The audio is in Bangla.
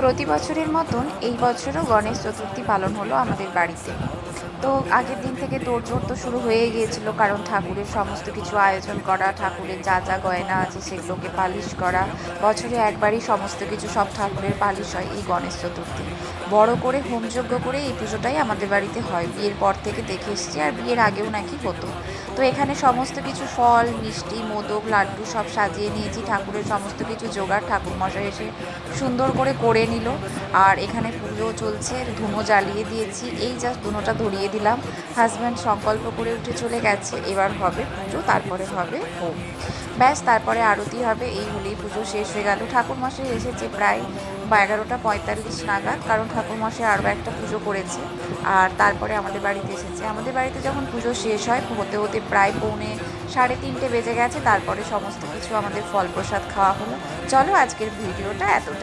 প্রতি বছরের মতন এই বছরও গণেশ চতুর্থী পালন হলো আমাদের বাড়িতে। তো আগের দিন থেকে তোড়জোড় তো শুরু হয়ে গিয়েছিল, কারণ ঠাকুরের সমস্ত কিছু আয়োজন করা, ঠাকুরের যা যা গয়না আছে সেগুলোকে পালিশ করা, বছরে একবারই সমস্ত কিছু সব ঠাকুরের পালিশ হয় এই গণেশ চতুর্থী। বড় করে, হোমযজ্ঞ করে এই পুজোটাই আমাদের বাড়িতে হয়। বিয়ের পর থেকে দেখে এসেছি, আর বিয়ের আগেও নাকি হতো। তো এখানে সমস্ত কিছু ফল, মিষ্টি, মোদক, লাড্ডু সব সাজিয়ে নিয়েছি। ঠাকুরের সমস্ত কিছু জোগাড় ঠাকুর মশাই এসে সুন্দর করে করে নিল। আর এখানে পুজো চলছে ধুনো জ্বালিয়ে দিয়েছি। এই জাস্ট ধুনোটা ধরিয়ে দিলাম। হাজব্যান্ড সংকল্প করে উঠে চলে গেছে। এবার হবে পুজো, তারপরে হবে হোম। ব্যাস, তারপরে আরতি হবে। এই হলেই পুজো শেষ হয়ে গেল। ঠাকুরমশাই এসেছে প্রায় বা এগারোটা পঁয়তাল্লিশ নাগাদ। কারণ ঠাকুরমশাই আরও একটা পুজো করেছে। আর তারপরে আমাদের বাড়িতে এসেছে। আমাদের বাড়িতে যখন পুজো শেষ হয়, হতে হতে প্রায় পৌনে সাড়ে তিনটে বেজে গেছে, তারপরে সমস্ত কিছু আমাদের ফল প্রসাদ খাওয়া হলো। চলো আজকের ভিডিওটা এতটা